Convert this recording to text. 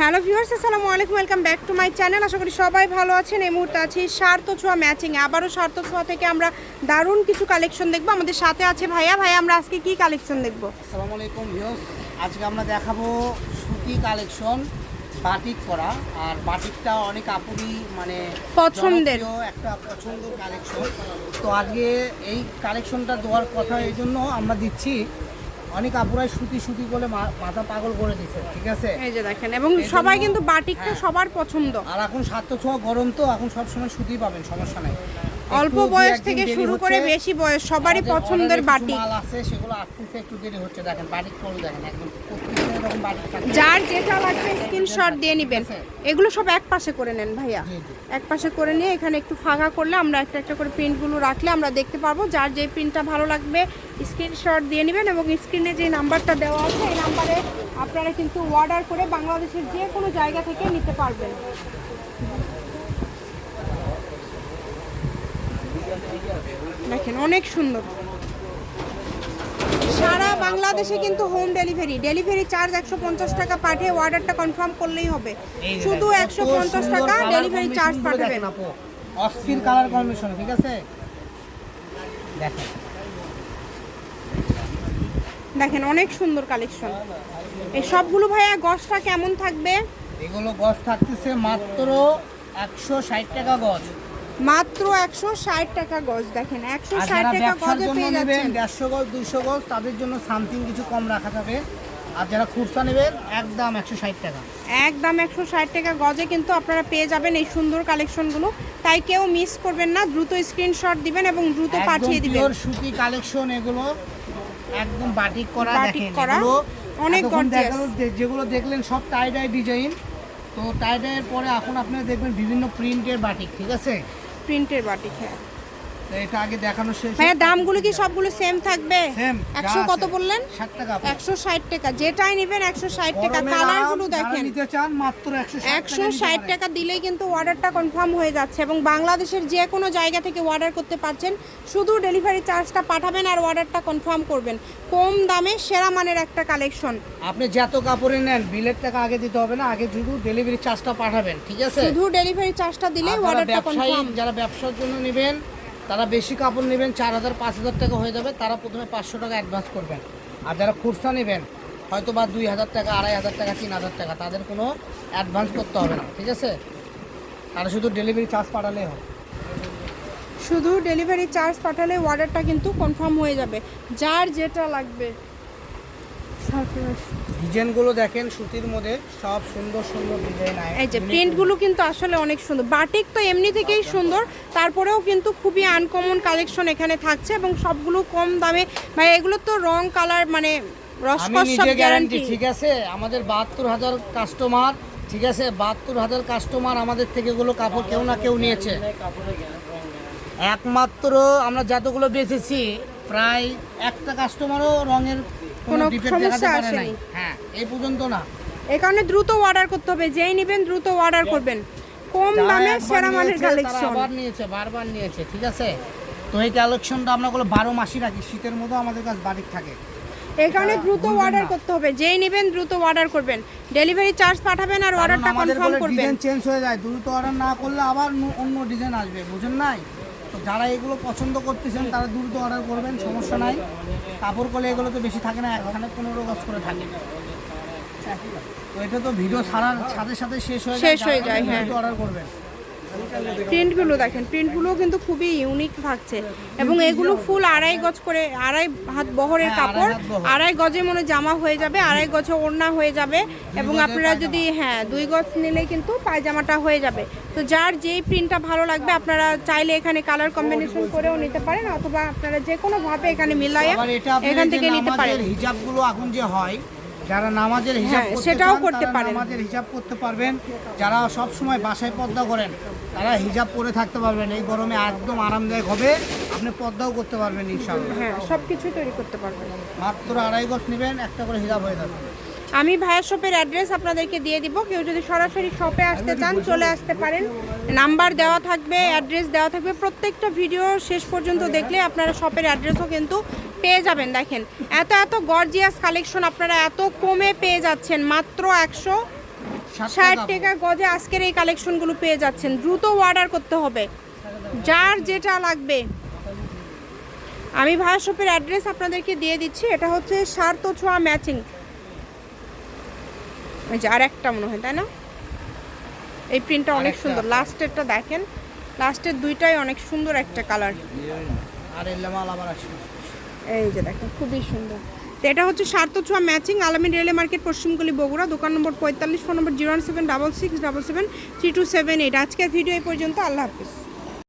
Hello viewers আসসালামু আলাইকুম welcome back to my channel. আশা করি সবাই ভালো আছেন। এই মুহূর্তে আছি সার্থ ছোঁয়া ম্যাচিং আবারও সার্থ ছোঁয়া থেকে আমরা দারুণ কিছু কালেকশন দেখব। আমাদের সাথে আছে ভাইয়া। ভাইয়া আমরা আজকে কি কালেকশন দেখব? আসসালামু আলাইকুম ভিউস আজকে আমরা দেখাবো সুতি কালেকশন বাটিক করা। আর বাটিকটা অনেক আপুরি মানে পছন্দের। একটা পছন্দের কালেকশন তো আজকে এই কালেকশনটা দেওয়ার কথা এই জন্য আমরা দিচ্ছি। অনেক আপুরাই সুতি সুতি বলে মাথা পাগল করে দিছে ঠিক আছে? এই যে দেখেন এবং সবাই কিন্তু বাটিকটা হ্যাঁ। সবার পছন্দ। আর এখন সাত ছোঁয়া গরম তো এখন সবসময় সুতি পাবেন সমস্যা নাই। অল্প বয়স থেকে শুরু করে বেশি বয়স সবারই পছন্দের থাকে। যার যেটা লাগবে স্ক্রিনশট দিয়ে নেবেন। এগুলো সব এক পাশে করে নেন ভাইয়া। এক পাশে করে নিয়ে এখানে একটু ফাঁকা করলে আমরা একটা একটা করে প্রিন্টগুলো রাখলে আমরা দেখতে পারব যার যে প্রিন্টটা ভালো লাগবে স্ক্রিনশট দিয়ে নেবেন এবং স্ক্রিনে যে নাম্বারটা দেওয়া আছে এই নাম্বারে আপনারা কিন্তু অর্ডার করে বাংলাদেশের যে কোনো জায়গা থেকে নিতে পারবেন দেখেন অনেক সুন্দর। সারা বাংলাদেশে কিন্তু হোম ডেলিভারি ডেলিভারি চার্জ একশো পঞ্চাশ টাকা পাঠিয়ে অর্ডারটা কনফার্ম করলেই হবে। শুধু একশো পঞ্চাশ টাকা ডেলিভারি চার্জ পাঠাবেন অস্থির কালার কম্বিনেশন ঠিক আছে? দেখেন। দেখেন অনেক সুন্দর কালেকশন এই সবগুলো ভাইয়া গছটা কেমন থাকবে? এগুলো গজ থাকতেছে মাত্র একশো ষাট টাকা গজ মাত্র একশো ষাট টাকা গজ দেখেন একশো ষাট টাকা গজে পেয়ে যাচ্ছেন। দেড়শো গজ দুইশো গজ তাদের জন্য সামথিং কিছু কম রাখা যাবে আর যারা খুচরা নেবেন একদম একশো ষাট টাকা। একদম একশো ষাট টাকা গজে কিন্তু আপনারা পেয়ে যাবেন এই সুন্দর কালেকশনগুলো। তাই কেউ মিস করবেন না দ্রুত স্ক্রিনশট দিবেন এবং দ্রুত পাঠিয়ে দিবেন। সুতি কালেকশন এগুলো একদম বাটিক করা বাটিক করা, অনেক যেগুলো দেখলেন সব টাই ডাই ডিজাইন তো টাই ডাইয়ের পরে এখন আপনারা দেখবেন বিভিন্ন প্রিন্টের বাটিক ঠিক আছে? প্রিন্টের বাটিক হ্যাঁ এটা আগে দেখানো শেষ ভাইয়া দামগুলো কি সবগুলো সেম থাকবে? সেম একশো কত বললেন? ষাট টাকা একশো ষাট টাকা। যেটাই নেবেন একশো ষাট টাকা। কালারগুলো দেখেন। নিতে চান মাত্র একশো একশো ষাট টাকা দিলেই কিন্তু অর্ডারটা কনফার্ম হয়ে যাচ্ছে এবং বাংলাদেশের যে কোনো জায়গা থেকে অর্ডার করতে পারছেন শুধু ডেলিভারি চার্জটা পাঠাবেন আর অর্ডারটা কনফার্ম করবেন। কম দামে সেরা মানের একটা কালেকশন আপনি যত কাপড়ে নেন বিলের টাকা আগে দিতে হবে না আগে শুধু ডেলিভারি চার্জটা পাঠাবেন ঠিক আছে? শুধু ডেলিভারি চার্জটা যারা অর্ডারটা কনফার্ম যারা ব্যবসার জন্য নেবেন তারা বেশি কাপড় নেবেন, চার হাজার, পাঁচ হাজার টাকা হয়ে যাবে। তারা প্রথমে পাঁচশো টাকা অ্যাডভান্স করবেন। আর যারা খুরসা নেবেন হয়তো বা দুই হাজার টাকা, আড়াই হাজার টাকা, তিন হাজার টাকা, তাদের কোনো অ্যাডভান্স করতে হবে না, ঠিক আছে? তারা শুধু ডেলিভারি চার্জ পাঠালেই হবে। শুধু ডেলিভারি চার্জ পাঠালে অর্ডারটা কিন্তু কনফার্ম হয়ে যাবে। যার যেটা লাগবে। ডিজাইনগুলো দেখেন সুতির মধ্যে সব সুন্দর সুন্দর ডিজাইন এই যে প্রিন্টগুলো কিন্তু আসলে অনেক সুন্দর। বাটিক তো এমনি থেকেই সুন্দর। তারপরেও কিন্তু খুবই আনকমন কালেকশন এখানে থাকছে এবং সবগুলো কম দামে। ভাই এগুলো তো রং কালার মানে রসকস সব গ্যারান্টি গ্যারান্টি ঠিক আছে? আমাদের বাহাত্তর হাজার কাস্টমার ঠিক আছে? বাহাত্তর হাজার কাস্টমার আমাদের থেকে এগুলো কাপড় কেউ না কেউ নিয়েছে। একমাত্র আমরা যতগুলো বেচেছি প্রায় একটা কাস্টমারও রঙের কোনো সমস্যা আসেনি। হ্যাঁ এই পর্যন্ত না। এই কারণে দ্রুত অর্ডার করতে হবে যেই নেবেন দ্রুত অর্ডার করবেন। কম দামে সেরা মানের কালেকশন আবার নিয়েছে বারবার নিয়েছে ঠিক আছে? তো এই কালেকশনটা আমরা গুলো বারো মাসই রাখি শীতের মতো আমাদের কাছে বাড়ির থাকে। এই কারণে দ্রুত অর্ডার করতে হবে যেই নেবেন দ্রুত অর্ডার করবেন। ডেলিভারি চার্জ পাঠাবেন আর অর্ডারটা কনফার্ম করবেন। ডিজাইন চেঞ্জ হয়ে যায় দ্রুত অর্ডার না করলে আবার অন্য ডিজাইন আসবে বুঝেন নাই? তো যারা এগুলো পছন্দ করতেছেন তারা দ্রুত অর্ডার করবেন সমস্যা নাই। কাপড় কলে এগুলো তো বেশি থাকে না একখানে পনেরো গজ করে থাকে। তো এটা তো ভিডিও ছাড়ার সাথে সাথে শেষ হয়ে শেষ হয়ে যায়, হ্যাঁ। অর্ডার করবেন। প্রিন্টগুলো দেখেন প্রিন্টগুলো কিন্তু খুবই ইউনিক থাকছে। এবং এগুলো ফুল আড়াই গজ করে আড়াই হাত বহরের হ্যাঁ, কাপড়। আড়াই গজে মনে জামা হয়ে যাবে আড়াই গজে ওড়না হয়ে যাবে। এবং আপনারা যদি হ্যাঁ দুই গজ নিলে কিন্তু পায়জামাটা হয়ে যাবে। তো যার যেই প্রিন্টটা ভালো লাগবে আপনারা চাইলে এখানে কালার কম্বিনেশন করেও নিতে পারেন অথবা আপনারা যে কোনো ভাবে এখানে মিলাইয়া এখান থেকে নিতে পারেন। হিজাবগুলো এখন যে হয় যারা নামাজের হিসাব হ্যাঁ, সেটাও করতে পারে পারেন। নামাজের হিসাব করতে পারবেন। যারা সব সময় বাসায় পর্দা করেন তারা হিজাব পরে থাকতে পারবেন। এই গরমে একদম আরামদায়ক হবে। আপনি পর্দাও করতে পারবেন ইনশাআল্লাহ। হ্যাঁ সব কিছুই তৈরি করতে পারবেন। মাত্র আড়াই গজ নেবেন একটা করে হিজাব হয়ে যাবে। আমি ভাইয়ের শপের অ্যাড্রেস আপনাদেরকে দিয়ে দিব। কেউ যদি সরাসরি শপে আসতে চান চলে আসতে পারেন। নাম্বার দেওয়া থাকবে অ্যাড্রেস দেওয়া থাকবে। প্রত্যেকটা ভিডিও শেষ পর্যন্ত দেখলে আপনারা শপের অ্যাড্রেসও কিন্তু পেয়ে যাবেন দেখেন। এত এত গর্জিয়াস কালেকশন আপনারা এত কমে পেয়ে যাচ্ছেন। মাত্র একশো ষাট টাকা গজে। আজকের এই কালেকশনগুলো পেয়ে যাচ্ছেন। দ্রুত অর্ডার করতে হবে। যার যেটা লাগবে। আমি ভাইয়া শপের অ্যাড্রেস আপনাদেরকে দিয়ে দিচ্ছি। এটা হচ্ছে সার্থ ছোঁয়া ম্যাচিং এই যে আর একটা মনে হয় তাই না? এই প্রিন্টটা অনেক সুন্দর। লাস্টেরটা দেখেন লাস্টের দুইটাই অনেক সুন্দর একটা কালার আর এই যে দেখেন খুবই সুন্দর। তো এটা হচ্ছে সার্থ ছোঁয়া ম্যাচিং আলামিন রেলে মার্কেট পশ্চিমগলি বগুড়া দোকান নম্বর পঁয়তাল্লিশ ফোন নম্বর zero one seven double six double seven three two seven eight. আজকের ভিডিও এই পর্যন্ত আল্লাহ হাফিজ।